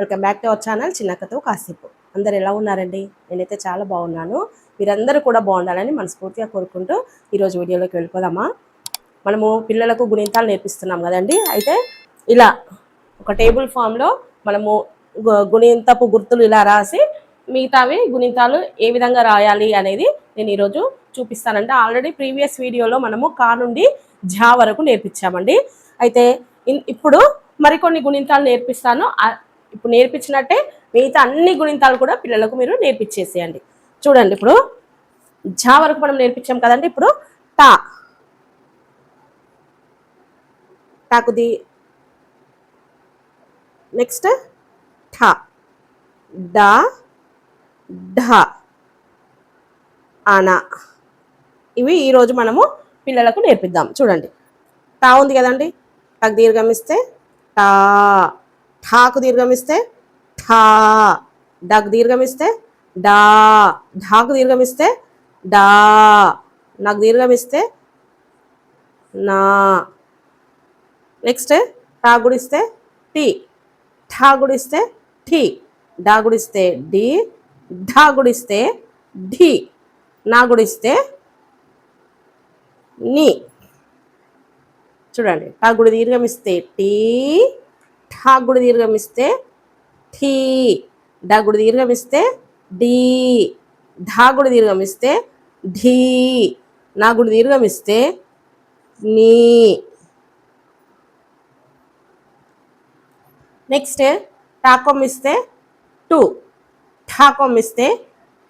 Welcome back to our channel చిన్నకతో కాసేపు. అందరు ఎలా ఉన్నారండి? నేనైతే చాలా బాగున్నాను. మీరందరూ కూడా బాగుండాలని మనస్ఫూర్తిగా కోరుకుంటూ ఈరోజు వీడియోలోకి వెళ్ళిపోదామా? మనము పిల్లలకు గుణింతాలు నేర్పిస్తున్నాం కదండి. అయితే ఇలా ఒక టేబుల్ ఫామ్లో మనము గు- గుణింతపు గుర్తులు ఇలా రాసి మిగతావి గుణింతాలు ఏ విధంగా రాయాలి అనేది నేను ఈరోజు చూపిస్తానంటే ఆల్రెడీ ప్రీవియస్ వీడియోలో మనము కా నుండి ఝా వరకు నేర్పించామండి. అయితే ఇన్- ఇప్పుడు మరికొన్ని గుణింతాలు నేర్పిస్తాను. ఇప్పుడు నేర్పించినట్టే మిగతా అన్ని గుణింతాలు కూడా పిల్లలకు మీరు నేర్పించేసేయండి. చూడండి ఇప్పుడు ఝా వరకు మనం నేర్పించాం కదండి ఇప్పుడు టా టాకుది నెక్స్ట్ ఠ. డా. ఢ. ఆనా ఇవి ఈరోజు మనము పిల్లలకు నేర్పిద్దాం. చూడండి. టా ఉంది కదండి. టాకు దీర్ఘమిస్తే టా ఠాకు దీర్ఘమిస్తే ఠా డగ్ దీర్ఘమిస్తే డా ఢాకు దీర్ఘమిస్తే డా నాకు దీర్ఘమిస్తే నా. నెక్స్ట్ టా గుడిస్తే టీ ఠా గుడిస్తే ఠీ డా గుడిస్తే డి ఢా గుడిస్తే ఢీ నా గుడిస్తే నీ చూడండి టా గుడి దీర్ఘమిస్తే టీ ఠా గుడి దీర్ఘమిస్తే ఠీ డా గుడి దీర్ఘమిస్తే డీ ఢా గుడి దీర్ఘమిస్తే ఢీ నా గుడి దీర్ఘమిస్తే నీ. నెక్స్ట్ టాకొమ్ ఇస్తే టు ఠాకొమ్ ఇస్తే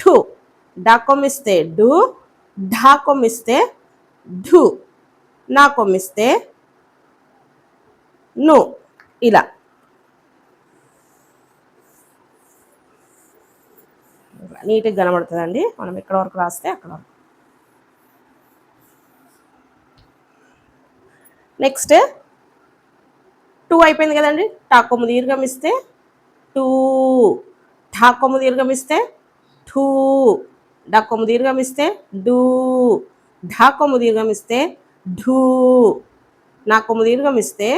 ఠు డాకొమ్ ఇస్తే డు ఢాకొమ్ ఇస్తే ఢు నాకొమ్ ఇస్తే ను. ఇలా. నీట్గా కనబడుతుందండి. మనం ఎక్కడ వరకు రాస్తే అక్కడ వరకు. నెక్స్ట్ టూ అయిపోయింది కదండి. టాకొమ్ము దీర్ఘం ఇస్తే టూ. ఠాకొమ్ము దీర్ఘం ఇస్తే ఠూ డక్కొమ్ము దీర్ఘం ఇస్తే డూ. ఢాకొమ్ము దీర్ఘం ఇస్తే ఢూ నాకొమ్ము దీర్ఘం ఇస్తే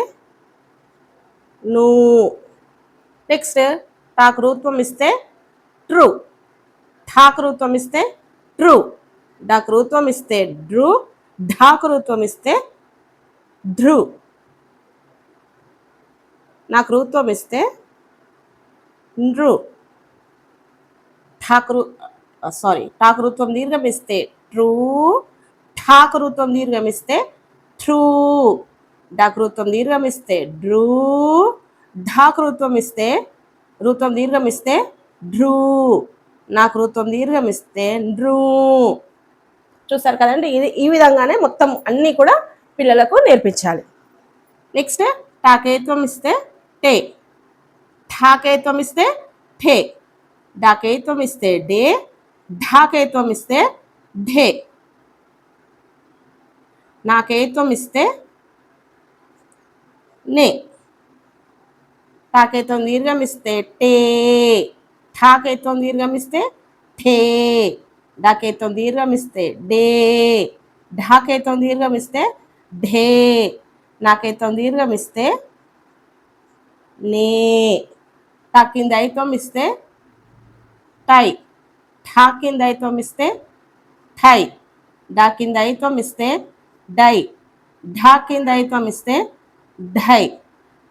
నూ నెక్స్ట్ ఠాకృత్వం ఇస్తే ట్రూ ఠాకృత్వం ఇస్తే ట్రూ డాకృత్వం ఇస్తే డ్రూ ఢాకృత్వం ఇస్తే ధ్రు నాకు రూత్వం ఇస్తే నృ ఠాకృ సారీ ఠాకృత్వం దీర్ఘం ఇస్తే ట్రూ ఠాకృత్వం దీర్ఘం ఇస్తే ట్రూ డాకృత్వం దీర్ఘం ఇస్తే డ్రూ ఢాకృత్వం ఇస్తే ఋత్వం దీర్ఘం ఇస్తే డ్రూ. నాకు ఋత్వం దీర్ఘం ఇస్తే నృ చూస్తారు కదండి? ఇది ఈ విధంగానే మొత్తం అన్నీ కూడా పిల్లలకు నేర్పించాలి. నెక్స్ట్ టాకేత్వం ఇస్తే టే. ఠాకేత్వం ఇస్తే ఠే. డాకేత్వం ఇస్తే డే. ఢాకేత్వం ఇస్తే ఢే. నాకేత్వం ఇస్తే నే. టాకేత్వం దీర్ఘం ఇస్తే టే ఠాకేత్వం దీర్ఘం ఇస్తే ఠే. డాకేత్వం దీర్ఘం ఇస్తే డే ఢాకేత్వం దీర్ఘం ఇస్తే ఢే. నాకేత్వం దీర్ఘం ఇస్తే నే. టాకింద ఐత్వం ఇస్తే టై. ఠాకింద ఐత్వం ఇస్తే ఠై డాకింద ఐత్వం ఇస్తే డై. ఢా కింద ఐత్వం ఇస్తే ఢై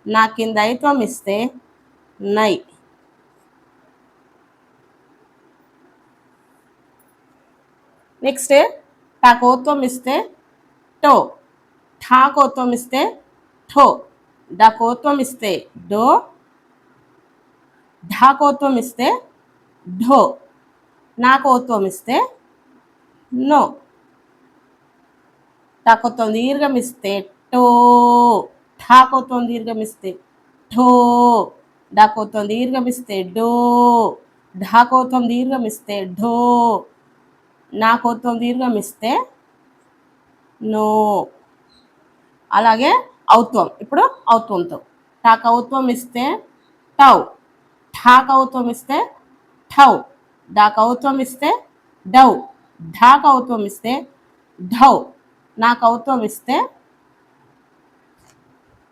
నా కింద ఐత్వం ఇస్తే నై. నెక్స్ట్ టాకోత్వం ఇస్తే టో. ఠాకోత్వం ఇస్తే ఠో. డకోత్వం ఇస్తే డో ఢాకోత్వం ఇస్తే ఢో. నాకోత్వం ఇస్తే నో. టాకోత్వం దీర్ఘం ఇస్తే టో. ఠాకోత్వం దీర్ఘమిస్తే. ఠో డాకోత్వం దీర్ఘం ఇస్తే డో ఢాకోత్వం దీర్ఘం ఢో నాకోత్వం దీర్ఘం దీర్ఘమిస్తే. నో. అలాగే ఔత్వం. ఇప్పుడు ఔత్వంతో. టాక్ ఔత్వం ఇస్తే టౌ. ఠాక్ ఔత్వం ఇస్తే ఠౌ డాక్ ఔత్వం ఇస్తే డౌ. ఢాక్ ఔత్వం ఇస్తే ఢౌ. నాకు ఔత్వం ఇస్తే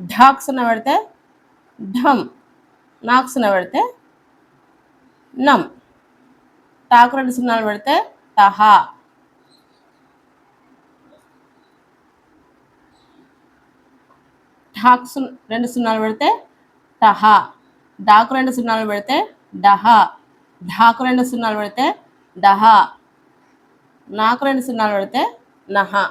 ఢాక్ పెడితే ఢమ్ నాక్ పెడితే నమ్ టాకు రెండు సున్నాలు పెడితే టహా ఢాక్ సున్ రెండు సున్నాలు పెడితే టహా డాకు రెండు సున్నాలు పెడితే డహా. ఢాకు రెండు సున్నాలు పెడితే డహా. నాకు రెండు సున్నాలు పెడితే నహా.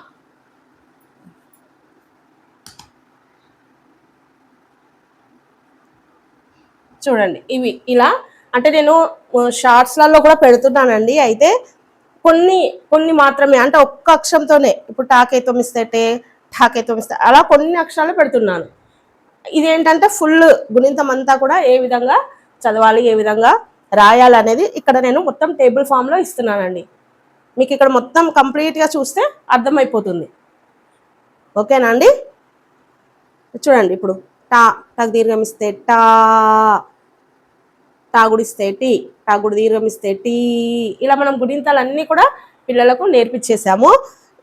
చూడండి ఇవి ఇలా. అంటే నేను షార్ట్స్లలో కూడా పెడుతున్నానండి. అయితే కొన్ని కొన్ని మాత్రమే అంటే ఒక్క అక్షరంతోనే ఇప్పుడు టాకే తొమ్మిస్తే ఠాకే తొమ్మిస్తే అలా కొన్ని అక్షరాలు పెడుతున్నాను. ఇదేంటంటే ఫుల్ గుణింతం అంతా కూడా ఏ విధంగా చదవాలి ఏ విధంగా రాయాలి అనేది ఇక్కడ నేను మొత్తం టేబుల్ ఫామ్లో ఇస్తున్నానండి. మీకు ఇక్కడ మొత్తం కంప్లీట్గా చూస్తే అర్థమైపోతుంది. ఓకేనా అండి? చూడండి ఇప్పుడు టా టాకు దీర్ఘం ఇస్తే టా తాగుడిస్తే టీ తాగుడు దీర్ఘమిస్తే టీ. ఇలా మనం గుడింతాలన్నీ కూడా పిల్లలకు నేర్పించేసాము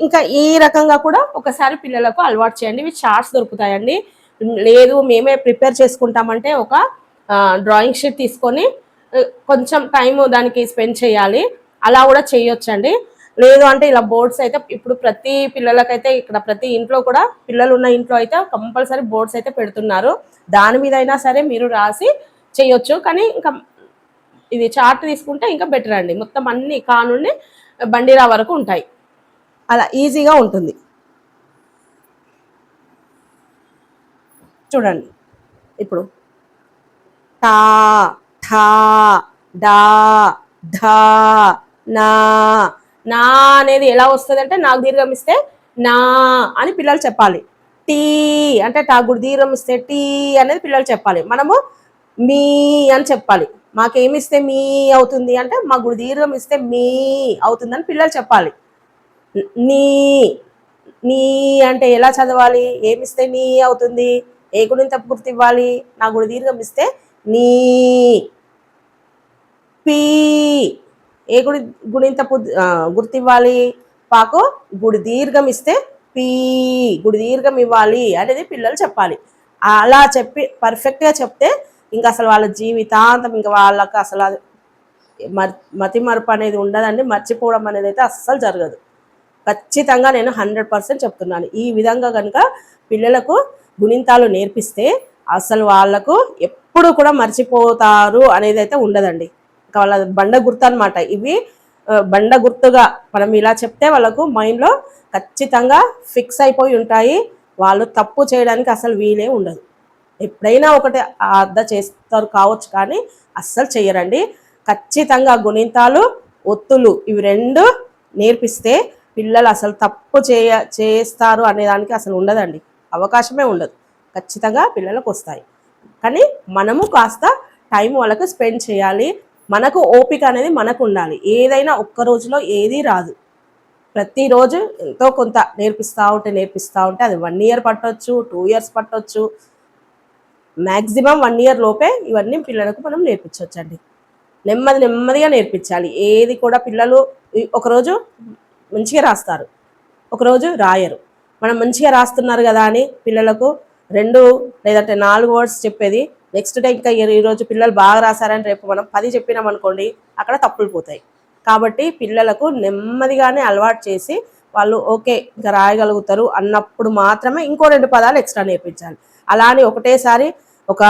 ఇంకా ఈ రకంగా కూడా ఒకసారి పిల్లలకు అలవాటు చేయండి. ఇవి చార్ట్స్ దొరుకుతాయండి. లేదు మేమే ప్రిపేర్ చేసుకుంటామంటే ఒక డ్రాయింగ్ షీట్ తీసుకొని కొంచెం టైం దానికి స్పెండ్ చేయాలి. అలా కూడా చేయొచ్చండి. లేదు అంటే ఇలా బోర్డ్స్ అయితే ఇప్పుడు ప్రతి పిల్లలకైతే ఇక్కడ ప్రతి ఇంట్లో కూడా పిల్లలు ఉన్న ఇంట్లో అయితే కంపల్సరీ బోర్డ్స్ అయితే పెడుతున్నారు. దాని మీద అయినా సరే మీరు రాసి చేయొచ్చు కానీ ఇంకా ఇది చార్ట్ తీసుకుంటే ఇంకా బెటర్ అండి. మొత్తం అన్ని కానుండి బండిరా వరకు ఉంటాయి. అలా ఈజీగా ఉంటుంది. చూడండి. ఇప్పుడు టా ఠా డా ధా నా నా అనేది ఎలా వస్తుంది అంటే నాకు దీర్ఘం ఇస్తే నా అని పిల్లలు చెప్పాలి. టీ అంటే టాగుడు దీర్ఘం ఇస్తే టీ అనేది పిల్లలు చెప్పాలి. మనము మీ అని చెప్పాలి. మాకేమిస్తే మీ అవుతుంది అంటే మా గుడి దీర్ఘం ఇస్తే మీ అవుతుందని పిల్లలు చెప్పాలి. నీ నీ అంటే ఎలా చదవాలి? ఏమిస్తే నీ అవుతుంది? ఏ గుణింత గుర్తు ఇవ్వాలి నా గుడి దీర్ఘం ఇస్తే నీ పీ ఏ గుడి గుడింత పు- ఆ, ఇవ్వాలి పాకు గుడి దీర్ఘం ఇస్తే పీ గుడి దీర్ఘం ఇవ్వాలి అనేది పిల్లలు చెప్పాలి. అలా చెప్పి పర్ఫెక్ట్గా చెప్తే ఇంకా అసలు వాళ్ళ జీవితాంతం ఇంకా వాళ్ళకి అసలు మతి మరపు అనేది ఉండదండి. మర్చిపోవడం అనేది అయితే అస్సలు జరగదు. ఖచ్చితంగా నేను హండ్రెడ్ పర్సెంట్ చెప్తున్నాను. ఈ విధంగా కనుక పిల్లలకు గుణింతాలు నేర్పిస్తే అసలు వాళ్ళకు ఎప్పుడు కూడా మర్చిపోతారు అనేది అయితే ఉండదండి. ఇంకా వాళ్ళ బండ గుర్తు అనమాట ఇవి బండ గుర్తుగా మనం ఇలా చెప్తే వాళ్ళకు మైండ్లో ఖచ్చితంగా ఫిక్స్ అయిపోయి ఉంటాయి. వాళ్ళు తప్పు చేయడానికి అసలు వీలే ఉండదు. ఎప్పుడైనా ఒకటి అర్థ చేస్తారు కావచ్చు కానీ అస్సలు చేయరండి. ఖచ్చితంగా గుణింతాలు ఒత్తులు ఇవి రెండు నేర్పిస్తే పిల్లలు అసలు తప్పు చేయ చేస్తారు అనేదానికి అసలు ఉండదండి. అవకాశమే ఉండదు. ఖచ్చితంగా పిల్లలకు వస్తాయి. కానీ మనము కాస్త టైం వాళ్ళకు స్పెండ్ చేయాలి. మనకు ఓపిక అనేది మనకు ఉండాలి. ఏదైనా ఒక్క రోజులో ఏది రాదు. ప్రతిరోజు ఎంతో కొంత నేర్పిస్తూ ఉంటే నేర్పిస్తూ ఉంటే అది వన్ ఇయర్ పట్టొచ్చు టూ ఇయర్స్ పట్టవచ్చు మ్యాక్సిమం వన్ ఇయర్ లోపే ఇవన్నీ పిల్లలకు మనం నేర్పించవచ్చండి. నెమ్మది నెమ్మదిగా నేర్పించాలి. ఏది కూడా పిల్లలు ఒకరోజు మంచిగా రాస్తారు. ఒకరోజు రాయరు. మనం మంచిగా రాస్తున్నారు కదా అని పిల్లలకు రెండు లేదంటే నాలుగు వర్డ్స్ చెప్పేది. నెక్స్ట్ డే ఇంకా ఈరోజు పిల్లలు బాగా రాశారని రేపు మనం పది చెప్పినాం అనుకోండి అక్కడ తప్పులు పోతాయి. కాబట్టి పిల్లలకు నెమ్మదిగానే అలవాటు చేసి వాళ్ళు ఓకే ఇంకా రాయగలుగుతారు అన్నప్పుడు మాత్రమే ఇంకో రెండు పదాలు ఎక్స్ట్రా నేర్పించాలి. అలా అని ఒకటేసారి ఒక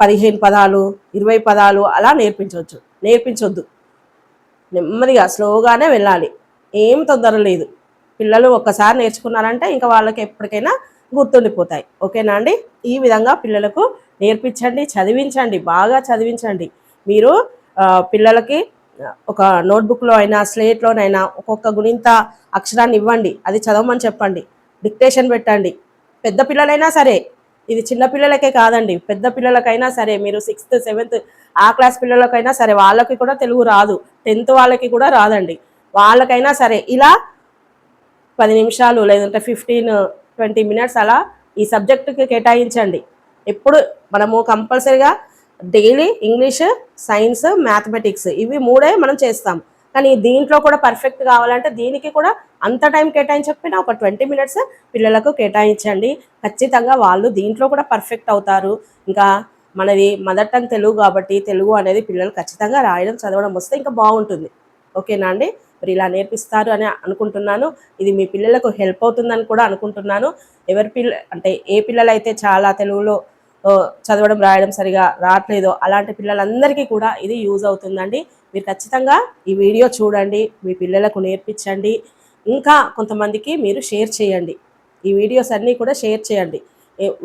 పదిహేను పదాలు ఇరవై పదాలు అలా నేర్పించవచ్చు. నేర్పించొద్దు. నెమ్మదిగా స్లోగానే వెళ్ళాలి. ఏం తొందర లేదు. పిల్లలు ఒక్కసారి నేర్చుకున్నారంటే ఇంకా వాళ్ళకి ఎప్పటికైనా గుర్తుండిపోతాయి. ఓకేనా అండి? ఈ విధంగా పిల్లలకు నేర్పించండి చదివించండి బాగా చదివించండి. మీరు పిల్లలకి ఒక నోట్బుక్లో అయినా స్లేట్లోనైనా ఒక్కొక్క గుణింత అక్షరాన్ని ఇవ్వండి. అది చదవమని చెప్పండి. డిక్టేషన్ పెట్టండి. పెద్ద పిల్లలైనా సరే ఇది చిన్న పిల్లలకే కాదండి. పెద్ద పిల్లలకైనా సరే మీరు సిక్స్త్ సెవెంత్ ఆ క్లాస్ పిల్లలకైనా సరే వాళ్ళకి కూడా తెలుగు రాదు. టెన్త్ వాళ్ళకి కూడా రాదండి. వాళ్ళకైనా సరే ఇలా పది నిమిషాలు లేదంటే ఫిఫ్టీన్ ట్వంటీ మినిట్స్ అలా ఈ సబ్జెక్టుకి కేటాయించండి. ఎప్పుడు మనము కంపల్సరీగా డైలీ ఇంగ్లీష్ సైన్స్ మ్యాథమెటిక్స్ ఇవి మూడే మనం చేస్తాం. కానీ దీంట్లో కూడా పర్ఫెక్ట్ కావాలంటే దీనికి కూడా అంత టైం కేటాయించకపోయినా ఒక ట్వంటీ మినిట్స్ పిల్లలకు కేటాయించండి. ఖచ్చితంగా వాళ్ళు దీంట్లో కూడా పర్ఫెక్ట్ అవుతారు. ఇంకా మనది మదర్ టంగ్ తెలుగు కాబట్టి తెలుగు అనేది పిల్లలు ఖచ్చితంగా రాయడం చదవడం వస్తే ఇంకా బాగుంటుంది. ఓకేనా అండి? మరి ఇలా నేర్పిస్తారు అని అనుకుంటున్నాను. ఇది మీ పిల్లలకు హెల్ప్ అవుతుందని కూడా అనుకుంటున్నాను. ఎవరి పిల్ల అంటే ఏ పిల్లలైతే చాలా తెలుగులో చదవడం రాయడం సరిగా రావట్లేదో అలాంటి పిల్లలందరికీ కూడా ఇది యూజ్ అవుతుందండి. మీరు ఖచ్చితంగా ఈ వీడియో చూడండి మీ పిల్లలకు నేర్పించండి ఇంకా కొంతమందికి మీరు షేర్ చేయండి. ఈ వీడియోస్ అన్నీ కూడా షేర్ చేయండి.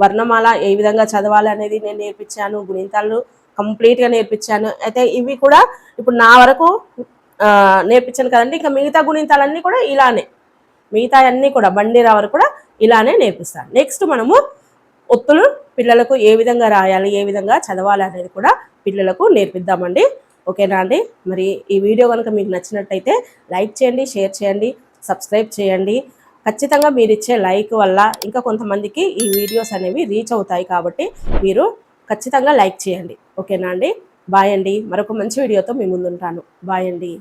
వర్ణమాల ఏ విధంగా చదవాలి అనేది నేను నేర్పించాను గుణింతాలు కంప్లీట్గా నేర్పించాను. అయితే ఇవి కూడా ఇప్పుడు నా వరకు నేర్పించాను కదండి. ఇంకా మిగతా గుణింతాలన్నీ కూడా ఇలానే మిగతా అన్నీ కూడా బండి వరకు కూడా ఇలానే నేర్పిస్తాను. నెక్స్ట్ మనము ఒత్తులు పిల్లలకు ఏ విధంగా రాయాలి ఏ విధంగా చదవాలి అనేది కూడా పిల్లలకు నేర్పిద్దామండి. ఓకేనా అండి? మరి ఈ వీడియో కనుక మీకు నచ్చినట్టయితే లైక్ చేయండి షేర్ చేయండి సబ్స్క్రైబ్ చేయండి. ఖచ్చితంగా మీరు ఇచ్చే లైక్ వల్ల ఇంకా కొంతమందికి ఈ వీడియోస్ అనేవి రీచ్ అవుతాయి కాబట్టి మీరు ఖచ్చితంగా లైక్ చేయండి. ఓకేనా అండి? బాయ్ అండి. మరొక మంచి వీడియోతో మీ ముందుంటాను. బాయ్ అండి.